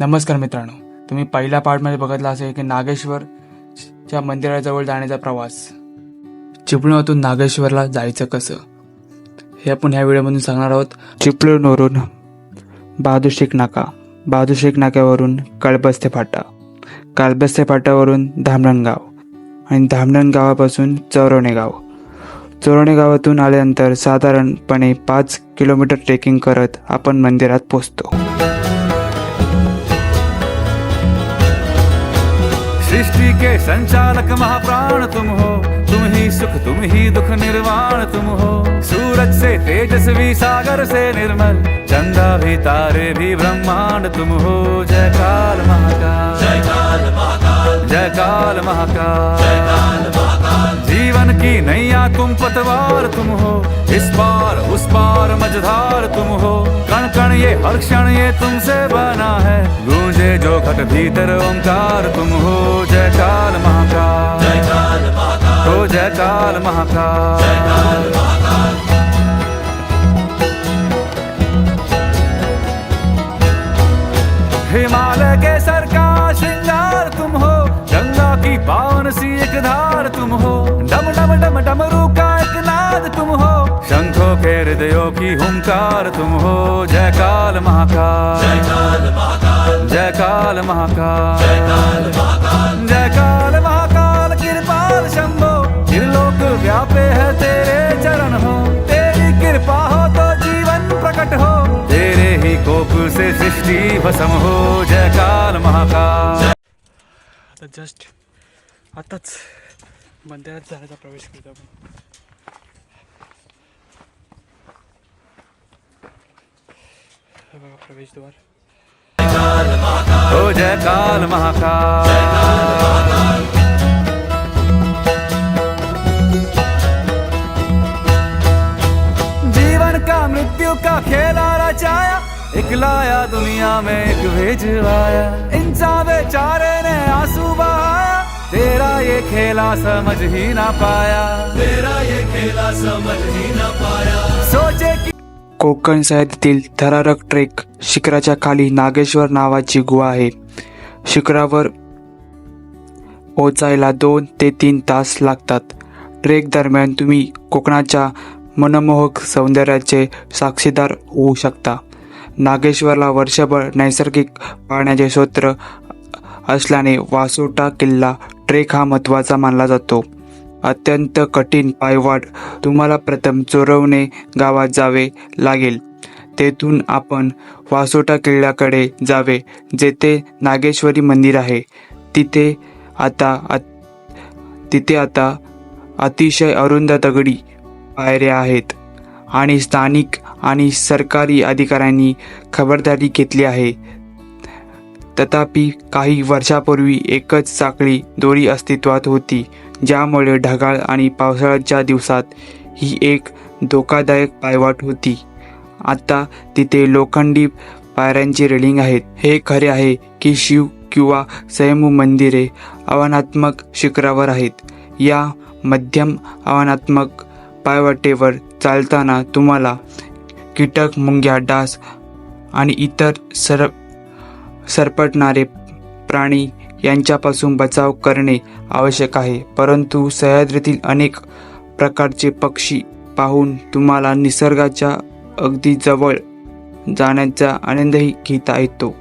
नमस्कार मित्रांनो तुम्ही पहिल्या पार्टमध्ये बघितला असेल की नागेश्वरच्या मंदिराजवळ जाण्याचा प्रवास. चिपळूणवरून नागेश्वरला जायचं कसं? हे आपण ह्या व्हिडिओमधून सांगणार आहोत. चिपळूणवरून बहादूर शेख नाका बहादूर शेख नाक्यावरून कळबस्ते फाटा कळबस्ते फाट्यावरून धामणगाव गाव आणि धामणण गावापासून चौरवणे गाव. चोरणे गावातून आल्यानंतर साधारणपणे पाच किलोमीटर ट्रेकिंग करत आपण मंदिरात पोचतो. सृष्टि के संचालक महाप्राण तुम हो। तुम ही सुख तुम ही दुख निर्वाण तुम हो। सूरज से तेजस्वी सागर से निर्मल चंदा भी तारे भी ब्रह्मांड तुम हो। जय काल महाकाल। जय काल महाकाल। जय काल महाकाल। जीवन की नैया तुम पतवार तुम हो। इस पार उस पार मझधार तुम हो। कण कण ये हर क्षण ये तुमसे बना है। गूंजे जो घट भीतर ओंकार तुम हो जय काल महाकाल। जय काल महाकाल। हो जय काल महाकाल। जय काल हिमालय के सर का श्रृंगार तुम हो। गंगा की पावन सी एक धार तुम हो। डम डम डम डमरू का एक नाद तुम हो। शंखों के हृदयों की हुंकार तुम हो। जय काल महाकाल। जय काल महाकाल। जय काल महाकाल। जय काल महाकाल। जय काल महाकाल कृपाल शंभो। त्रिलोक व्यापे है तेरे चरण हो। तेरी कृपा हो तो जीवन प्रकट हो। तेरे ही कोप से सृष्टि भस्म हो। जय काल महाकाल। आता जस्ट आताच मंदिरात जाण्याचा प्रवेश करतो आपण. हे बघा प्रवेशद्वार. काल महाकाल। जीवन का मृत्यु का खेला रचाया एक लाया दुनिया में एक भेजवाया। इंसान बेचारे ने आंसू बहाया तेरा ये खेला समझ ही ना पाया। तेरा ये खेला समझ ही ना पाया। सोचे कि कोकण सह्याद्रीतील थरारक ट्रेक शिखराच्या खाली नागेश्वर नावाची गुहा आहे. शिखरावर पोचायला दोन ते तीन तास लागतात. ट्रेक दरम्यान तुम्ही कोकणाच्या मनमोहक सौंदर्याचे साक्षीदार होऊ शकता. नागेश्वरला वर्षभर नैसर्गिक पाण्याचे स्रोत असल्याने वासोटा किल्ला ट्रेक हा महत्त्वाचा मानला जातो. अत्यंत कठीण पायवाट तुम्हाला प्रथम चोरवणे गावात जावे लागेल. तेथून आपण वासोटा किल्ल्याकडे जावे जेथे नागेश्वरी मंदिर आहे. तिथे आता अत- तिथे आता अतिशय अरुंद दगडी पायऱ्या आहेत आणि स्थानिक आणि सरकारी अधिकाऱ्यांनी खबरदारी घेतली आहे. तथापि काही वर्षापूर्वी एकच साखळी दोरी अस्तित्वात होती ज्यामुळे ढगाळ आणि पावसाळ्याच्या दिवसात ही एक धोकादायक पायवाट होती. आता तिथे लोखंडी पायऱ्यांची रेलिंग आहेत. हे खरे आहे की शिव किंवा स्वयंभू मंदिरे आव्हानात्मक शिखरावर आहेत. या मध्यम आव्हानात्मक पायवाटेवर चालताना तुम्हाला कीटक मुंग्या डास आणि इतर सर सरपटणारे प्राणी यांच्यापासून बचाव करणे आवश्यक आहे. परंतु सह्याद्रीतील अनेक प्रकारचे पक्षी पाहून तुम्हाला निसर्गाच्या अगदी जवळ जाण्याचा आनंदही घेता येतो.